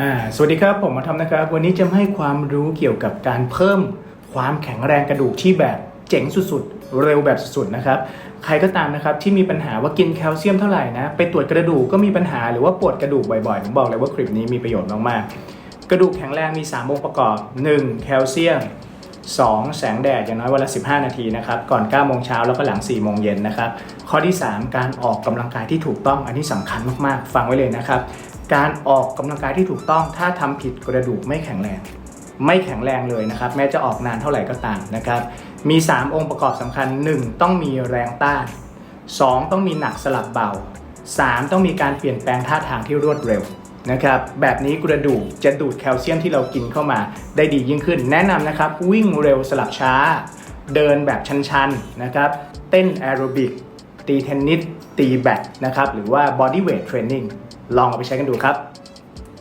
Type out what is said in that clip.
อ่าสวัสดีครับ ผมมาทำนะครับ วันนี้จะให้ความรู้เกี่ยวกับการเพิ่มความแข็งแรงกระดูกที่แบบเจ๋งสุดๆ เร็วแบบสุดๆนะครับ ใครก็ตามนะครับที่มีปัญหาว่ากินแคลเซียมเท่าไหร่นะ ไปตรวจกระดูกก็มีปัญหาหรือว่าปวดกระดูกบ่อยๆ ผมบอกเลยว่าคลิปนี้มีประโยชน์มากๆ กระดูกแข็งแรงมี 3 องค์ประกอบ 1. แคลเซียม 2. แสงแดดอย่างน้อยวันละ 15 นาทีนะครับ ก่อน9โมงเช้าแล้วก็หลัง4โมงเย็นนะครับ ข้อที่ 3 การออกกำลังกายที่ถูกต้องอันนี้สำคัญมากๆ ฟังไว้เลยนะครับ การออกกำลังกายที่ถูกต้องถ้าทำผิดกระดูกไม่แข็งแรง ไม่แข็งแรงเลยนะครับ แม้จะออกนานเท่าไหร่ก็ตามนะครับ มี 3 องค์ประกอบสำคัญ 1. ต้องมีแรงต้าน 2. ต้องมีหนักสลับเบา 3. ต้องมีการเปลี่ยนแปลงท่าทางที่รวดเร็วนะครับแบบนี้กระดูกจะดูดแคลเซียมที่เรากินเข้ามาได้ดียิ่งขึ้น แนะนำนะครับวิ่งเร็วสลับช้า เดินแบบชันๆนะครับเต้นแอโรบิก ตีเทนนิสตีแบดนะครับหรือว่าบอดี้เวทเทรนนิ่งลองเอาไปใช้กันดูครับ